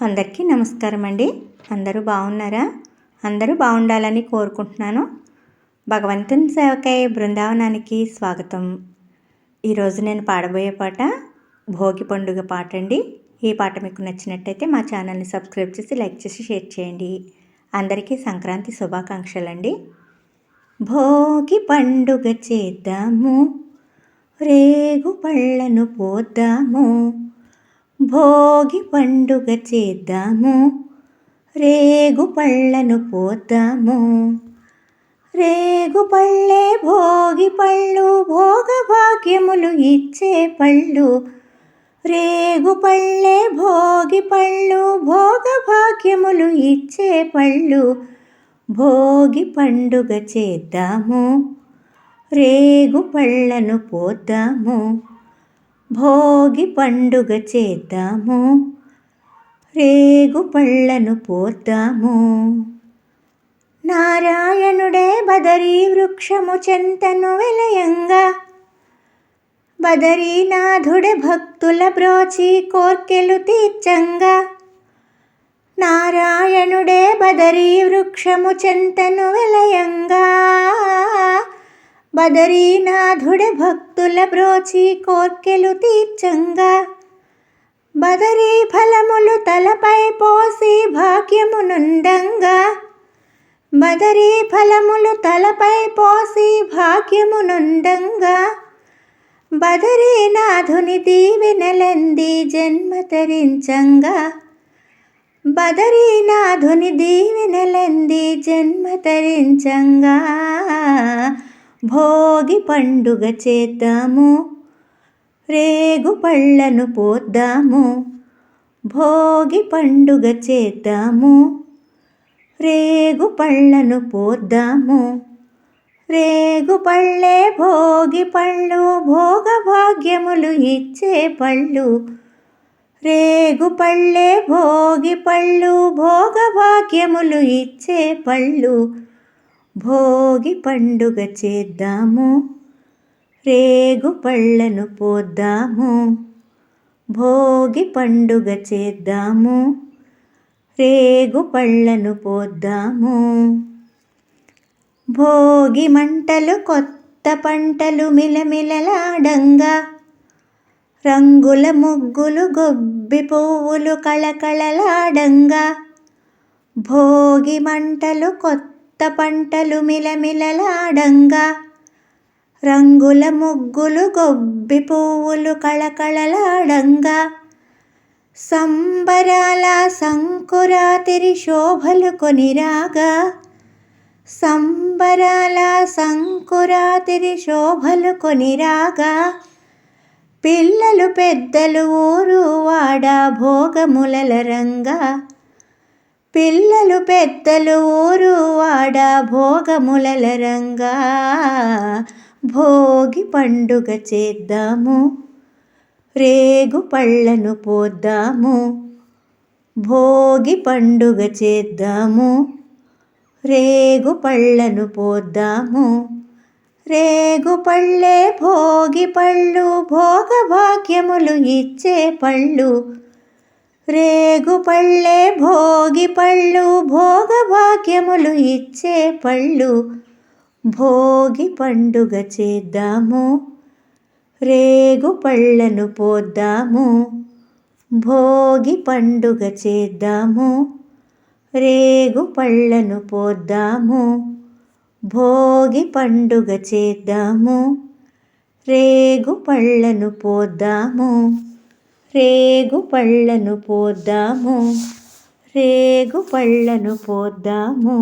అందరికీ నమస్కారం అండి అందరూ బాగున్నారా? అందరూ బాగుండాలని కోరుకుంటున్నాను. భగవంతుని సేవకై బృందావనానికి స్వాగతం. ఈరోజు నేను పాడబోయే పాట భోగి పండుగ పాట అండి ఈ పాట మీకు నచ్చినట్టయితే మా ఛానల్ని సబ్స్క్రైబ్ చేసి లైక్ చేసి షేర్ చేయండి. అందరికీ సంక్రాంతి శుభాకాంక్షలు అండి భోగి పండుగ చేద్దాము. రేగు పళ్ళను పోద్దాము. భోగి పండుగ చేద్దాము. రేగు పళ్ళను పోద్దాము. రేగు పళ్ళే భోగి పళ్ళు భోగభాగ్యములు ఇచ్చే పళ్ళు. రేగు పళ్ళే భోగి పళ్ళు భోగభాగ్యములు ఇచ్చే పళ్ళు. భోగి పండుగ చేద్దాము. రేగు పళ్ళను పోద్దాము. భోగి పండుగ చేద్దాము. రేగు పళ్ళను పోద్దాము. నారాయణుడే బదరీ వృక్షము చెంతను విలయంగా. బదరీనాథుడే భక్తుల బ్రోచి కోర్కెలు తీర్చంగా. నారాయణుడే బదరీ వృక్షము చెంతను విలయంగా. బదరీనాథుడ భక్తుల బ్రోచి కోర్కెలు తీర్చంగా. బదరీ ఫలములు తలపై పోసి భాగ్యమునుండంగా బదరీ ఫలములు తలపై పోసి భాగ్యమునుండంగా బదరీనాథుని దీవెనలంది జన్మ తరించంగా. బదరీనాథుని దీవెనలంది జన్మ తరించంగా. భోగి పండుగ చేద్దాము. రేగు పళ్ళను పోద్దాము. భోగి పండుగ చేద్దాము. రేగు పళ్ళను పోద్దాము. రేగు పళ్ళే భోగి పళ్ళు భోగ భాగ్యములు ఇచ్చే పళ్ళు. రేగు పళ్ళే భోగి పళ్ళు భోగ భాగ్యములు ఇచ్చే పళ్ళు. భోగి పండుగ చేద్దాము రేగు పళ్ళను పోద్దాము భోగి పండుగ చేద్దాము రేగు పళ్ళను పోద్దాము. భోగి మంటలు కొత్త పంటలు మిలమిలలాడంగా రంగుల ముగ్గులు గొబ్బి పువ్వులు కళకళలాడంగా భోగి మంటలు కొత్త కొత్త పంటలు మిలమిలలాడంగా. రంగుల ముగ్గులు గొబ్బి పువ్వులు కళకళలాడంగా. సంబరాల సంకురాతిరి శోభలు కొనిరాగా. సంబరాల సంకురాతిరి శోభలు కొనిరాగా. పిల్లలు పెద్దలు ఊరు వాడ భోగములల రంగా పిల్లలు పెద్దలు ఊరు వాడ భోగములల రంగా. భోగి పండుగ చేద్దాము రేగు పళ్ళను పోద్దాము భోగి పండుగ చేద్దాము రేగు పళ్ళను పోద్దాము. రేగు పళ్ళే భోగి పళ్ళు భోగభాగ్యములు ఇచ్చే పళ్ళు రేగు పళ్ళే భోగి పళ్ళు భోగ భాగ్యములు ఇచ్చే పళ్ళు. భోగి పండుగ చేద్దాము రేగు పళ్ళను పోద్దాము. భోగి పండుగ చేద్దాము రేగు పళ్ళను పోద్దాము. భోగి పండుగ చేద్దాము రేగు పళ్ళను పోద్దాము. రేగు పళ్ళను పోద్దాము. రేగు పళ్ళను పోద్దాము.